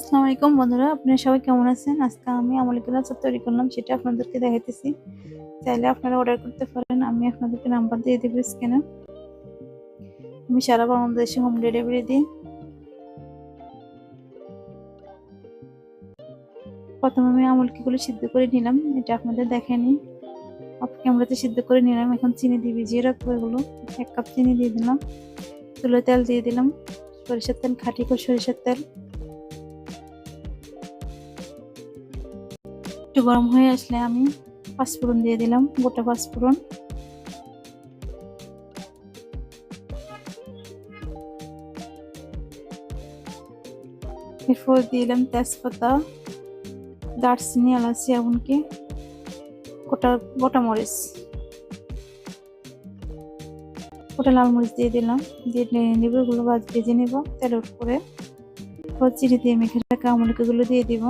আসসালামু আলাইকুম বন্ধুরা, আপনারা সবাই কেমন আছেন? আজকে আমি আমলিকুল আচার তৈরি করলাম, সেটা আপনাদেরকে দেখাইতেছি। চাইলে আপনারা অর্ডার করতে পারেন, আমি আপনাদেরকে নাম্বার দিয়ে দেবো স্ক্যানে আমি সারা বাংলাদেশে হোম ডেলিভারি দিই। প্রথমে আমি আমলকিগুলো সিদ্ধ করে নিলাম, এটা আপনাদের দেখেনি অফ ক্যামেরাতে সিদ্ধ করে নিলাম, এখন চিনি দিয়ে ভিজিয়ে রাখব এগুলো। এক কাপ চিনি দিয়ে দিলাম। তুলো তেল দিয়ে দিলাম, সরিষার তেল, খাঁটি করে সরিষার তেল। একটু গরম হয়ে আসলে আমি পাঁচফোড়ন দিয়ে দিলাম, গোটা পাঁচফোড়ন। এরপর দিয়ে দিলাম তেজপাতা, দারচিনি, এলাচি, এমনকি গোটা গোটা মরিচ। গোটা লাল মরিচ দিয়ে দিলাম, দিয়ে নেব, এগুলো ভাজ, ভেজে নেব তেলের উপরে। চিনি দিয়ে মেখে রাখা আমলকিগুলো দিয়ে দিব।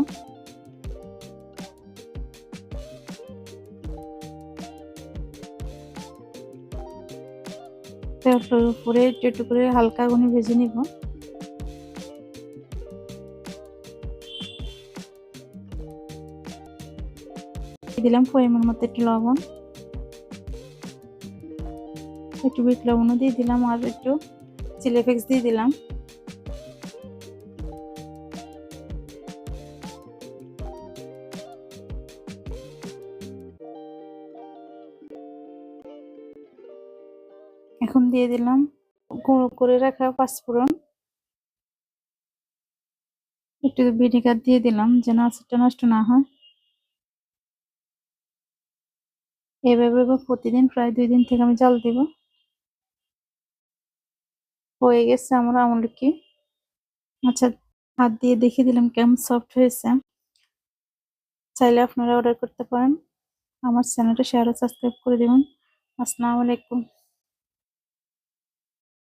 তেলটার উপরে একটু একটু করে হালকা গুনে ভেজে নিব। দিলাম পরিমাণ মতো একটু লবণ। একটু বিট লবণও দিয়ে দিলাম আর একটু চিলি ফ্লেক্স দিয়ে দিলাম। এখন দিয়ে দিলাম। গুঁড়ো করে রাখা পাঁচফোড়ন। একটু ভিনেগার দিয়ে দিলাম যেন আচারটা নষ্ট না হয়। এভাবে প্রতিদিন প্রায় দুই দিন থেকে আমি জল দিব। হয়ে গেছে আমার আমলকি আচ্ছা হাত দিয়ে দেখিয়ে দিলাম কেমন সফট হয়েছে। চাইলে আপনারা অর্ডার করতে পারেন। আমার চ্যানেলটা শেয়ার সাবস্ক্রাইব করে দেবেন। আসসালামু আলাইকুম।